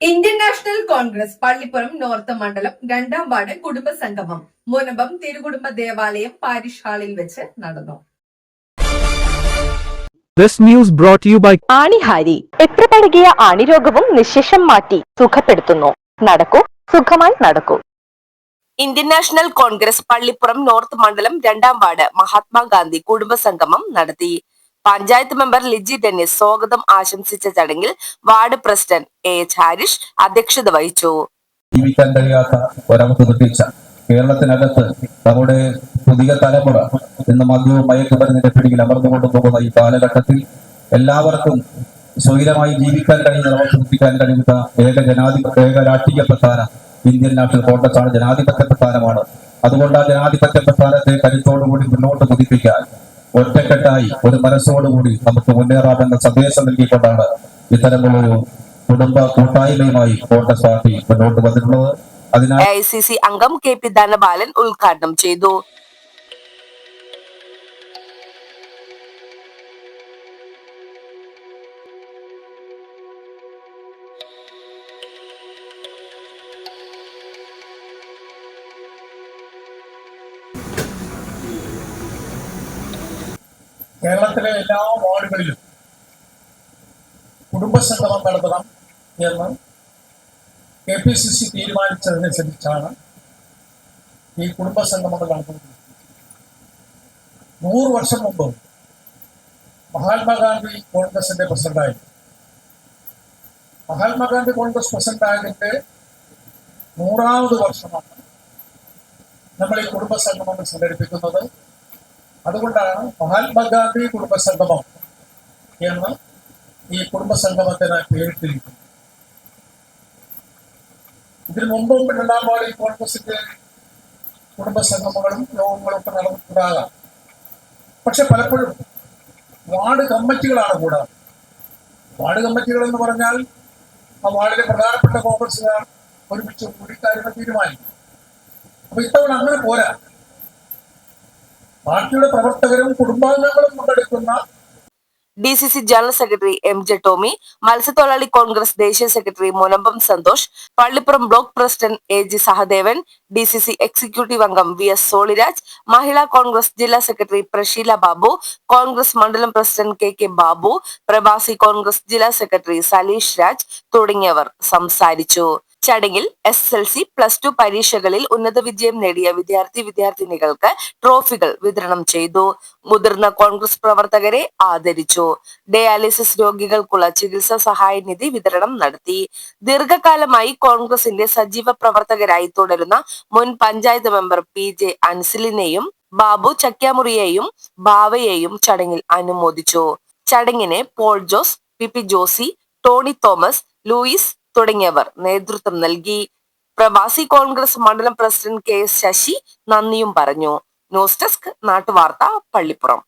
Indian National Congress Pallippuram north മണ്ഡലം രണ്ടാം ward കുടുംബ സംഗമം മുനമ്പം തിരുകുടുംബ ദേവാലയം പാരിഷ് ഹാളിൽ വെച്ച് നടന്നു. This news brought to you by ആണിഹാരി എത്ര പഴകിയ ആണിരോഗവും നിശേഷം മാറ്റി സുഖപ്പെടുത്തുന്നു. നടക്കൂ സുഖമായി നടക്കൂ. Indian National Congress Pallippuram North മണ്ഡലം രണ്ടാം വാർഡ് മഹാത്മാഗാന്ധി കുടുംബ സംഗമം നടത്തി. പഞ്ചായത്ത് മെമ്പർ ലിജി ഡെന്നിസ് സ്വാഗതം ആശംസിച്ച ചടങ്ങിൽ ward president A H Harish അധ്യക്ഷത വഹിച്ചു. ജീവിക്കാൻ കഴിയാത്ത ഒരവസ്ഥ സൃഷ്ടിച്ച കേരളത്തിനകത്ത് നമ്മുടെ പുതിയ തലമുറ ഇന്ന് മദ്യവും മയക്കുമരുന്നിന്റെ പിടിയിൽ അമർന്നുകൊണ്ട് പോകുന്ന ഈ കാലഘട്ടത്തിൽ എല്ലാവർക്കും സ്വൈരമായി ജീവിക്കാൻ കഴിയുന്ന അവസ്ഥ സൃഷ്ടിക്കാൻ കഴിയുന്ന ഏക ജനാധിപത്യ ഏക രാഷ്ട്രീയ പ്രസ്ഥാനം ഇന്ത്യൻ നാഷണൽ കോൺഗ്രസ് ആണ്. ജനാധിപത്യ പ്രസ്ഥാനമാണ്. അതുകൊണ്ട് ആ ജനാധിപത്യ പ്രസ്ഥാനത്തെ കരുത്തോടുകൂടി മുന്നോട്ട് കുതിപ്പിക്കാൻ ഒറ്റക്കെട്ടായി ഒരു മനസ്സോടുകൂടി നമുക്ക് മുന്നേറാമെന്ന സന്ദേശം നൽകിക്കൊണ്ടാണ് ഇത്തരമുള്ളൊരു കുടുംബ കൂട്ടായ്മയുമായി കോൺഗ്രസ് പാർട്ടി മുന്നോട്ട് വന്നിട്ടുള്ളത്. അതിനാൽ ഐ സി സി അംഗം കെ പി ധനബാലൻ ഉദ്ഘാടനം ചെയ്തു. കേരളത്തിലെ എല്ലാ വാർഡുകളിലും കുടുംബസംഗമം നടത്തണം എന്ന് കെ പി സി സി തീരുമാനിച്ചതിനനുസരിച്ചാണ് ഈ കുടുംബസംഗമങ്ങൾ നടത്തുന്നത് നൂറ് വർഷം മുമ്പ് മഹാത്മാഗാന്ധി കോൺഗ്രസിന്റെ പ്രസിഡന്റായി മഹാത്മാഗാന്ധി കോൺഗ്രസ് പ്രസിഡന്റായതിന്റെ നൂറാമത് വർഷമാണ് നമ്മൾ ഈ കുടുംബസംഗമങ്ങൾ സംഘടിപ്പിക്കുന്നത്. അതുകൊണ്ടാണ് മഹാത്മാഗാന്ധി കുടുംബസംഗമം എന്ന് ഈ കുടുംബസംഗമത്തിന് പേരിട്ടിരിക്കുന്നത്. ഇതിനു മുമ്പും വാർഡിൽ കോൺഗ്രസിന്റെ കുടുംബസംഗമങ്ങളും യോഗങ്ങളും ഒക്കെ നടന്നിട്ടുണ്ടാകാം പക്ഷെ പലപ്പോഴും വാർഡ് കമ്മിറ്റികളാണ് കൂടാതെ വാർഡ് കമ്മിറ്റികൾ എന്ന് പറഞ്ഞാൽ ആ വാർഡിലെ പ്രധാനപ്പെട്ട കോൺഗ്രസ്സുകാർ ഒരുമിച്ച് കൂടി കാര്യങ്ങൾ തീരുമാനിക്കും അപ്പൊ ഇത്തവണ അങ്ങനെ പോരാ. പാർട്ടിയുടെ പ്രവർത്തകരും കുടുംബാംഗങ്ങളും പങ്കെടുക്കുന്ന D C C general secretary M J Tommy മത്സ്യത്തൊഴിലാളി കോൺഗ്രസ് ദേശീയ secretary Munambam Santhosh Pallippuram block president A G Sahadevan D C C executive അംഗം V S Soliraj Mahila Congress ജില്ലാ സെക്രട്ടറി പ്രശീല ബാബു കോൺഗ്രസ് മണ്ഡലം പ്രസിഡന്റ് കെ കെ ബാബു പ്രവാസി കോൺഗ്രസ് ജില്ലാ secretary Saleesh Raj തുടങ്ങിയവർ സംസാരിച്ചു. ചടങ്ങിൽ S L C plus two പരീക്ഷകളിൽ ഉന്നത വിജയം നേടിയ വിദ്യാർത്ഥി വിദ്യാർത്ഥിനികൾക്ക് ട്രോഫികൾ വിതരണം ചെയ്തു. മുതിർന്ന കോൺഗ്രസ് പ്രവർത്തകരെ ആദരിച്ചു. ഡയാലിസിസ് രോഗികൾക്കുള്ള ചികിത്സാ സഹായ നിധി വിതരണം നടത്തി. ദീർഘകാലമായി കോൺഗ്രസിന്റെ സജീവ പ്രവർത്തകരായി തുടരുന്ന മുൻ പഞ്ചായത്ത് മെമ്പർ പി ജെ അൻസിലിനെയും ബാബു ചക്യാമുറിയെയും ബാവയെയും ചടങ്ങിൽ അനുമോദിച്ചു. ചടങ്ങിനെ Paul Jose P P Josy Tony Thomas Louis തുടങ്ങിയവർ. നേതൃത്വം നൽകി. പ്രവാസി കോൺഗ്രസ് മണ്ഡലം പ്രസിഡന്റ് കെ എസ് ശശി നന്ദിയും പറഞ്ഞു. ന്യൂസ് ഡെസ്ക് നാട്ടുവാർത്ത പള്ളിപ്പുറം.